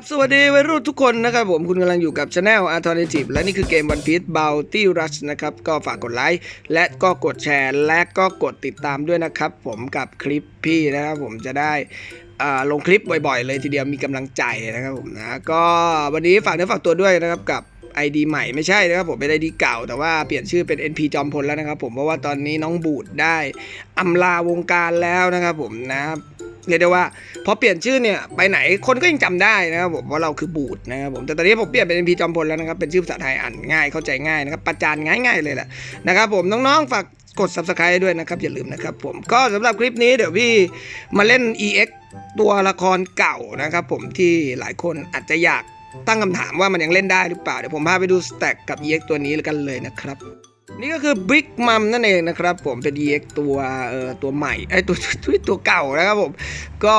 ับสวัสดีวัยรุ่นทุกคนนะครับผมคุณกำลังอยู่กับ Channel Alternative และนี่คือเกม One Piece Bounty Rush นะครับ ก็ฝากกดไลค์และก็กดแชร์ และก็กดติดตามด้วยนะครับ ผมกับคลิปพี่นะครับผมจะได้ลงคลิปบ่อยๆ เลยทีเดียวมีกำลังใจนะครับผมนะ ก็วันนี้ฝากเนื้อฝากตัวด้วยนะครับกับ ID ใหม่ไม่ใช่นะครับผมเป็น ID เก่า แต่ว่าเปลี่ยนชื่อเป็น NP จอมพลแล้วนะครับผมเพราะว่าตอนนี้น้องบูดได้อำลาวงการแล้วนะครับผมนะครับ เรียกได้ว่าพอเปลี่ยนชื่อเนี่ยไปไหนคนก็ยังจำได้นะครับผมว่าเราคือบูดนะครับผมแต่ตอนนี้ผมเปลี่ยนเป็น NP จอมพลแล้วนะครับเป็นชื่อภาษาไทยอ่านง่ายเข้าใจง่ายนะครับประจานง่ายๆเลยแหละนะครับผมน้องๆฝากกด subscribe ด้วยนะครับ อย่าลืมนะครับผมก็สำหรับคลิปนี้เดี๋ยวพี่มาเล่น EX ตัวละครเก่านะครับผมที่หลายคนอาจจะอยากตั้งคำถามว่ามันยังเล่นได้หรือเปล่า เดี๋ยวผมพาไปดูสแต็กกับ EX ตัวนี้กันเลยนะครับ นี่ก็คือ Big Mom นั่นเองนะครับผมเป็น EX ตัวเอ่อตัวใหม่ไอตัวตัวตัวเก่านะครับผมก็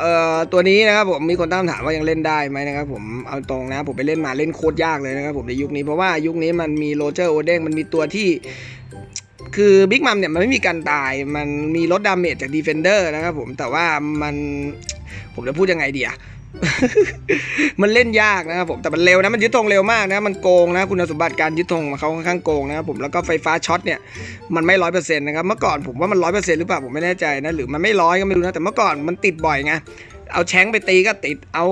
เอ่อตัวนี้นะครับผมมีคนตั้งถามว่ายังเล่นได้ไหมนะครับผมเอาตรงนะผมไปเล่นมาเล่นโคตรยากเลยนะครับผมในยุคนี้เพราะว่ายุคนี้มันมีโรเจอร์โอเด้งมันมีตัวที่คือบิ๊กมัมเนี่ยมันไม่มีการตาย มันมีลดดาเมจจากดีเฟนเดอร์นะครับผมแต่ว่ามันผมจะพูดยังไงดีอะ มันเล่นยากนะครับผมแต่มันเร็วนะมันยึดธงเร็วมากนะมันโกงนะคุณสมบัติการยึดธงของเขาค่อนข้างโกงนะครับผมแล้วก็ไฟฟ้าช็อตเนี่ยมันไม่ร้อยเปอร์เซ็นต์นะครับเมื่อก่อนผมว่ามันร้อยเปอร์เซ็นต์หรือเปล่าผมไม่แน่ใจนะหรือมันไม่ร้อยก็ไม่รู้นะแต่เมื่อก่อนมันติดบ่อยไงเอาแช้งไปตีก็ติดเอา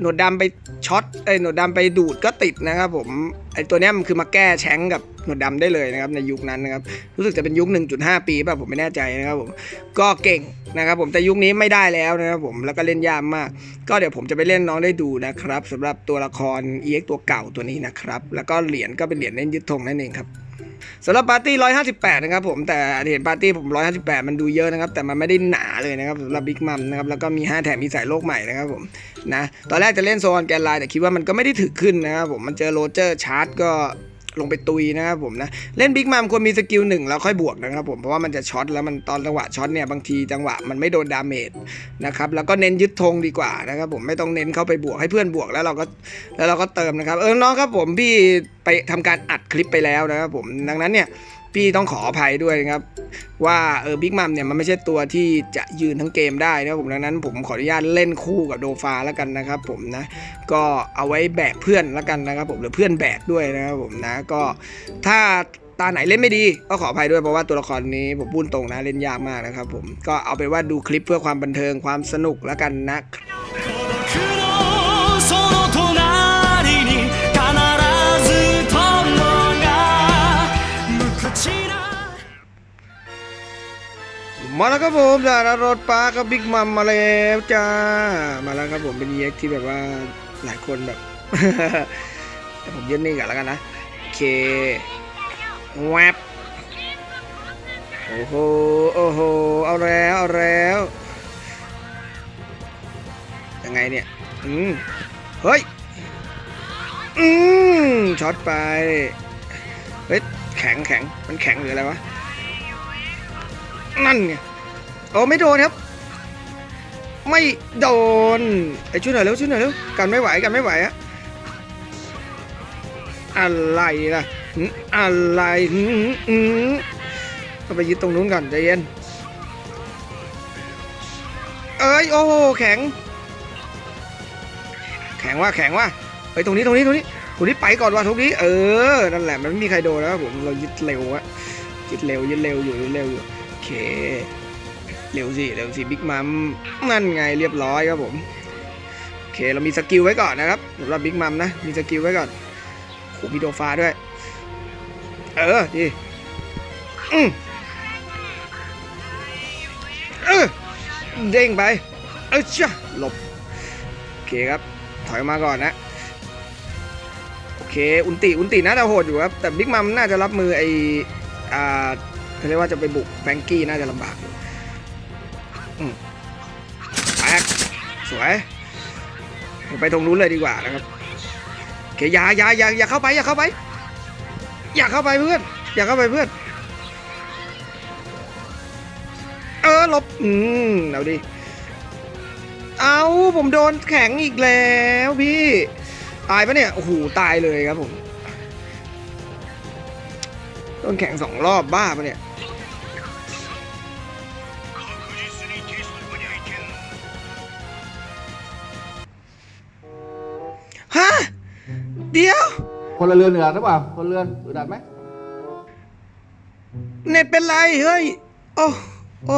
หนวดดำไปช็อตเอ้หนวดดำไปดูดก็ติดนะครับผมไอตัวเนี้ยมันคือมาแก้แชงกับหนวดดำได้เลยนะครับในยุคนั้นนะครับรู้สึกจะเป็นยุค 1.5 ปีป่ะผมไม่แน่ใจนะครับผมก็เก่งนะครับผมแต่ยุคนี้ไม่ได้แล้วนะครับผมแล้วก็เล่นยากมาก ก็เดี๋ยวผมจะไปเล่นน้องได้ดูนะครับสำหรับตัวละคร EX ตัวเก่าตัวนี้นะครับแล้วก็เหรียญก็เป็นเหรียญเล่นยึดธงนั่นเองครับ สำหรับปาร์ตี้ 158 นะครับผมแต่เห็นปาร์ตี้ผม 158 มันดูเยอะนะครับ แต่มันไม่ได้หนาเลยนะครับสำหรับบิ๊กมัมนะครับแล้วก็มี 5 แถมมีสายโลกใหม่นะครับผมนะตอนแรกจะเล่นโซนแกนไลน์แต่คิดว่ามันก็ไม่ได้ถึกขึ้นนะครับผมมันเจอโรเจอร์ชาร์ตก็ ลงไปตุยนะครับผมนะเล่นบิ๊กมัมควรมีสกิลหนึ่งแล้วค่อยบวกนะครับผมเพราะว่ามันจะช็อตแล้วมันตอนจังหวะช็อตเนี่ยบางทีจังหวะมันไม่โดนดาเมจนะครับแล้วก็เน้นยึดธงดีกว่านะครับผมไม่ต้องเน้นเข้าไปบวกให้เพื่อนบวกแล้วเราก็แล้วเราก็เติมนะครับเออน้องครับผมพี่ไปทำการอัดคลิปไปแล้วนะครับผมดังนั้นเนี่ย พี่ต้องขออภัยด้วยนะครับ ว่าเออบิ๊กมัมเนี่ยมันไม่ใช่ตัวที่จะยืนทั้งเกมได้นะผมดังนั้นผมขออนุญาตเล่นคู่กับโดฟาแล้วกันนะครับ ผมนะก็เอาไว้แบกเพื่อนแล้วกันนะครับ ผมหรือเพื่อนแบกด้วยนะครับผมนะก็ถ้าตาไหนเล่นไม่ดีก็ขออภัยด้วยเพราะว่าตัวละครนี้ผมพูดตรงนะเล่นยากมากนะครับ ผมก็เอาเป็นว่าดูคลิปเพื่อความบันเทิงความสนุกแล้วกันนะ มาแล้วครับผมจากรถปลากับบิ๊กมัมมาแล้วจ้า มาแล้วครับผมเป็น EX ที่แบบว่าหลายคนแบบ แต่ผมยืนนิ่กันแล้วกันนะโอเคแวบโอ้โหโอ้โหเอาแล้วเอาแล้วยังไงเนี่ยอืมเฮ้ยอืมช็อตไปเฮ้ยแข็งแข็งมันแข็งหรืออะไรวะ นั่นไงโอ้ไม่โดนครับ ไม่โดนไอ้ช่วยหน่อยเร็วช่วยหน่อยเร็วกันไม่ไหวกันไม่ไหวอะอะไรล่ะอะไรหึหึหึก็ไปยึดตรงนู้นก่อนใจเย็นเอ้ยโอ้โหแข็ง แข็งว่าแข็งว่าไปตรงนี้ตรงนี้ตรงนี้ตรงนี้ไปก่อนว่าตรงนี้ เออนั่นแหละมันไม่มีใครโดนแล้วผมเรายึดเร็วอะยึดเร็วยึดเร็วอยู่ยึดเร็วอยู่ เคเร็วสิเร็วสิบิ๊กมัมนั่นไงเรียบร้อยครับผมโอเคเรามีสกิลไว้ก่อนนะครับสำหรับบิ๊กมัมนะมีสกิลไว้ก่อนโหมีโดฟาด้วย เออดีอืมเออเด้งไปเออจ้ะหลบโอเคครับถอยมาก่อนนะโอเค อุนติอุนติน่าจะโหดอยู่ครับ แต่บิ๊กมัมน่าจะรับมือไออ่า เขาเรียกว่าจะไปบุกแฟงกี้น่าจะลำบากอยู่แตกสวย ไปตรงนู้นเลยดีกว่านะครับเคอย่าอย่าอย่าอย่าเข้าไปอย่าเข้าไป อย่าเข้าไปเพื่อน อย่าเข้าไปเพื่อน เออลบ อืมเอาดิ เอาผมโดนแข็งอีกแล้วพี่ ตายปะเนี่ย โอ้โห ตายเลยครับผม้องแข่งสองรอบบ้าปะเนี่ยฮะเดี๋ยว คนละเรือนเหนือหรือเปล่า คนเรือนอึดอัดไหม เน็ตเป็นไร เฮ้ย โอ้ โอ้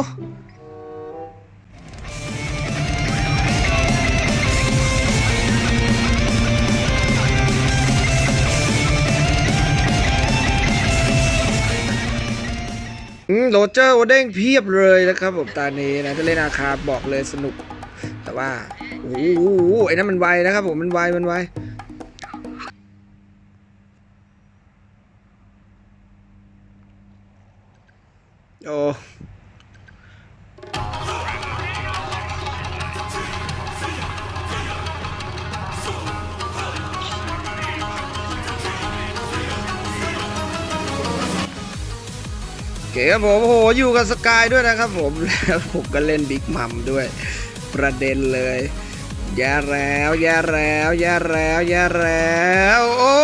โรเจอร์โอเด้งเพียบเลยนะครับผมตานี้นะถ้าเล่นอาคาบอกเลยสนุก แต่ว่าโอ้โหไอ้นั่นมันไวนะครับผมมันไวมันไวโอ้ ครับผมโอ้โหอยู่กับสกายด้วยนะครับผมแล้วผมก็เล่นบิ๊กมัมด้วยประเด็นเลยแย่แล้วแย่แล้วแย่แล้วแย่แล้วโอ้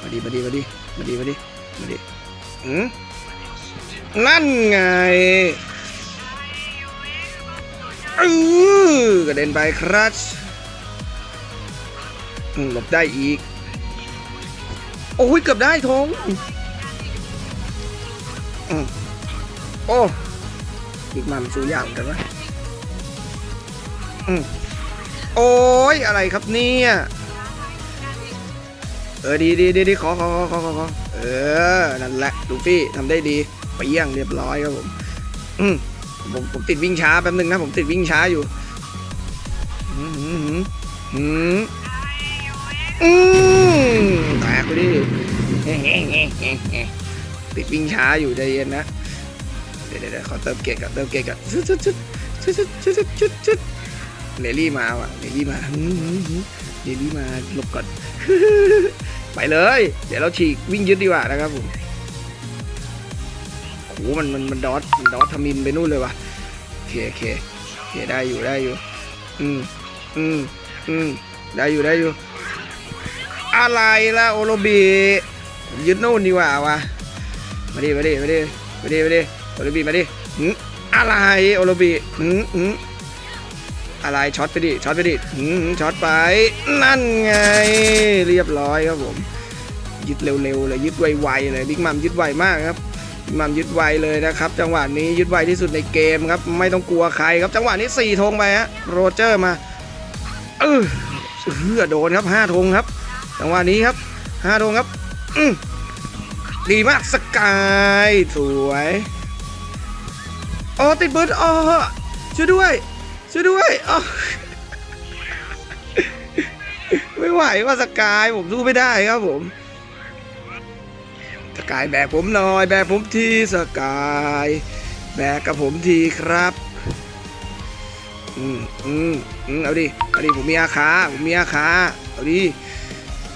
มาดีมาดีมาดีมาดีมาดีมาดีอืมนั่นไงเออกระเด็นไปครับหลบได้อีก โอ้ยเกือบได้ทง อืมโอ้อีกมัมสู้ยากเหมือนกันวะอืมโอ้ยอะไรครับเนี่ยเออดีดีดีดีขอขอขอขอขอขอเออนั่นแหละลูฟี่ทำได้ดีไปเยี่ยงเรียบร้อยครับผมอืมผมผมติดวิ่งช้าแป๊บนึงนะผมติดวิ่งช้าอยู่อืมอืมอืมอืมแตกไปดิ ติดวิ่งช้าอยู่ใจเย็นนะ เดี๋ยวเดี๋ยวขอเติมเกตก่อนเติมเกตก่อนชุดชุดชุดชุดชุดชุดชุดชุดชุดเลลี่มาว่ะเลลี่มาอืมอืมอืมเลลี่มาหลบก่อน ไปเลย เดี๋ยวเราฉีกวิ่งยึดดีกว่านะครับผมโอ้มันมันมันดอทมันดอททมินไปนู่นเลยว่ะโอเคโอเคโอเคได้อยู่ได้อยู่ อืมอืมอืมได้อยู่ได้อยู่ อะไรล่ะโอโรบียึดนู่นดีกว่าวะ มาดิมาดิมาดิมาดิมาดิโอโรบีมาดิหืมอะไรโอโรบีหืมหืมอะไรช็อตไปดิช็อตไปดิหืมหืมช็อตไป นั่นไง เรียบร้อยครับผม ยึดเร็วๆเลยยึดไวๆเลยบิ๊กมัมยึดไวมากครับมัมยึดไวเลยนะครับ จังหวะนี้ยึดไวที่สุดในเกมครับ ไม่ต้องกลัวใครครับ จังหวะนี้สี่ธงไปฮะโรเจอร์มาเออเฮือโดนครับห้าธงครับ จังหวะนี้ครับห้าธงครับ อื ดีมากสกายสวยอ๋อติดเบิร์ดอ๋อช่วยด้วย ช่วยด้วยอ๋อไม่ไหวว่าสกายผมสู้ไม่ได้ครับผมสกายแบกผมหน่อย แบกผมทีสกายแบกกับผมทีครับอืมอืมอืมเอาดิเอาดิผมมีอาคาผมมีอาคาเอาดิ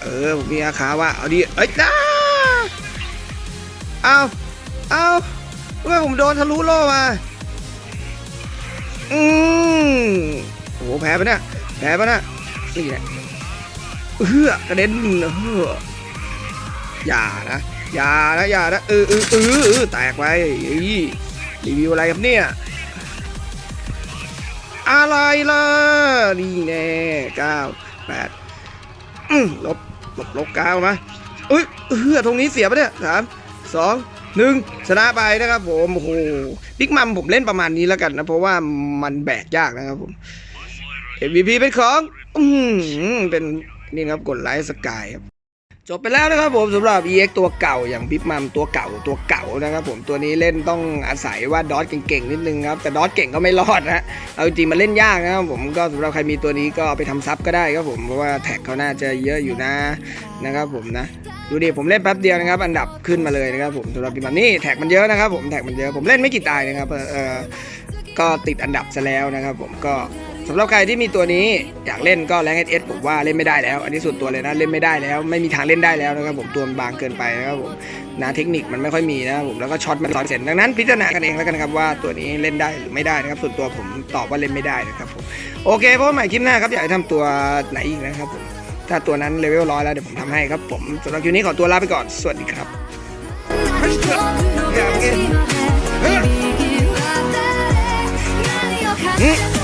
เออผมมีอาคาว่าเอาดิเอ้ยจ้ เอาเอาเมื่อผมโดนทะลุโล่มา อืมโอ้โหแพ้ปะเนี่ยแพ้ปะเนี่ยนี่แหละเฮือกระเด็นเฮืออย่านะ อย่านะ อย่านะ เออเออเออแตกไปรีวิวอะไรครับเนี่ย อะไรล่ะ นี่แน่เก้าแปดลบ ลบลบเก้ามาเอ้ยเฮือตรงนี้เสียปะเนี่ยสาม สองหนึ่งชนะไปนะครับผมโอ้โหบิ๊กมัมผมเล่นประมาณนี้แล้วกันนะ เพราะว่ามันแบกยากนะครับผม MVP เป็นของ อืเป็นนี่ครับกดไลค์สกายครับ จบไปแล้วนะครับผมสำหรับ EX ตัวเก่าอย่างพิบมัมตัวเก่าตัวเก่านะครับผมตัวนี้เล่นต้องอาศัยว่าดอทเก่งๆนิดนึงครับแต่ดอทเก่งก็ไม่รอดนะเอาจริงๆมันเล่นยากนะครับผมก็สำหรับใครมีตัวนี้ก็เอาไปทำซับก็ได้ครับผมเพราะว่าแท็กเขาน่าจะเยอะอยู่นะนะครับผมนะดูดิผมเล่นแป๊บเดียวนะครับ อันดับขึ้นมาเลยนะครับผมสำหรับพิบมัมนี่แท็กมันเยอะนะครับผมแท็กมันเยอะผมเล่นไม่กี่ตายนะครับเออก็ติดอันดับซะแล้วนะครับผมก็ สำหรับใครที่มีตัวนี้อยากเล่นก็แรงเอสผมว่าเล่นไม่ได้แล้ว อันนี้ส่วนตัวเลยนะเล่นไม่ได้แล้ว ไม่มีทางเล่นได้แล้วนะครับผมตัวมันบางเกินไปนะครับผมนะเทคนิคมันไม่ค่อยมีนะครับผมแล้วก็ช็อตมันร้อยเซนดังนั้นพิจารณากันเองแล้วกันครับว่าตัวนี้เล่นได้หรือไม่ได้นะครับส่วนตัวผมตอบว่าเล่นไม่ได้นะครับผมโอเคพราะว่าใหม่คลิปหน้าครับอยากให้ทำตัวไหนอีกนะครับผมถ้าตัวนั้นเลเวลร้อยแล้วเดี๋ยวผมทำให้ครับผมสำหรับคลิปนี้ขอตัวลาไปก่อนสวัสดีครับ何を